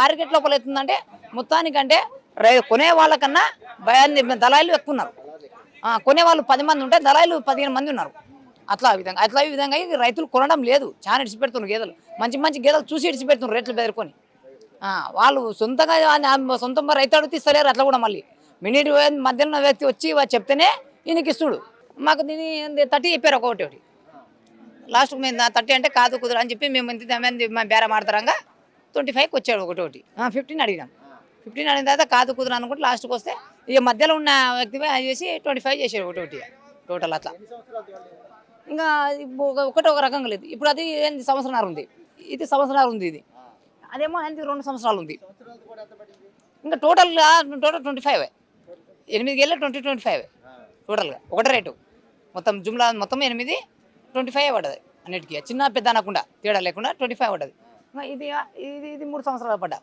Market లోపల అవుతుందంటే మొత్తానికంటే రై కొనే వాళ్ళకన్నా భయాన్ని దళాయిలు ఎక్కువ ఉన్నారు కొనే వాళ్ళు పది మంది ఉంటే దళాయిలు పదిహేను మంది ఉన్నారు. అట్లా విధంగా అట్లా ఈ విధంగా రైతులు కొనడం లేదు. చాలా ఇడిచిపెడుతున్నారు గేదెలు. మంచి మంచి గేదెలు చూసి ఇడిచిపెడుతున్నారు రేట్లు బెదరుకొని. వాళ్ళు సొంతంగా సొంత సొంతంగా రైతు అడిగితే ఇస్తలేరు అట్లా కూడా మళ్ళీ. మినిట్ మధ్యలో వ్యక్తి వచ్చి చెప్తేనే ఈయనకి ఇస్తుడు మాకు దీని థర్టీ చెప్పారు ఒకటి ఒకటి. లాస్ట్ మేము థర్టీ అంటే కాదు కుదరని చెప్పి మేము ఇంత మేము బేరం ఆడతారంగా ట్వంటీ ఫైవ్కి వచ్చాడు ఒకటోటి. ఫిఫ్టీన్ అడిగినాం. ఫిఫ్టీన్ అడిగిన తర్వాత కాదు కుదరని అనుకుంటే లాస్ట్కి వస్తే ఇక మధ్యలో ఉన్న వ్యక్తి అది చేసి ట్వంటీ ఫైవ్ చేసాడు ఒకటోటి టోటల్ అట్లా. ఇంకా ఒకటో ఒక- ఒకటి ఒక రకంగా లేదు. ఇప్పుడు అది ఎనిమిది సంవత్సరాలు ఉంది. ఇది సంవత్సరాలు ఉంది ఇది. అదేమో ఎనిమిది రెండు సంవత్సరాలు ఉంది. ఇంకా టోటల్గా టోటల్ ట్వంటీ ఫైవ్ ఎనిమిదికి వెళ్ళి ట్వంటీ ట్వంటీ ఫైవ్ టోటల్గా ఒకటే రేటు. మొత్తం జుమ్లా మొత్తం ఎనిమిది ట్వంటీ ఫైవ్ పడ్డది. అన్నిటికీ. చిన్న పెద్ద అనకుండా తేడా లేకుండా ట్వంటీ ఫైవ్ పడ్డది. ఇది ఇది ఇది మూడు సంవత్సరాలు పడ్డా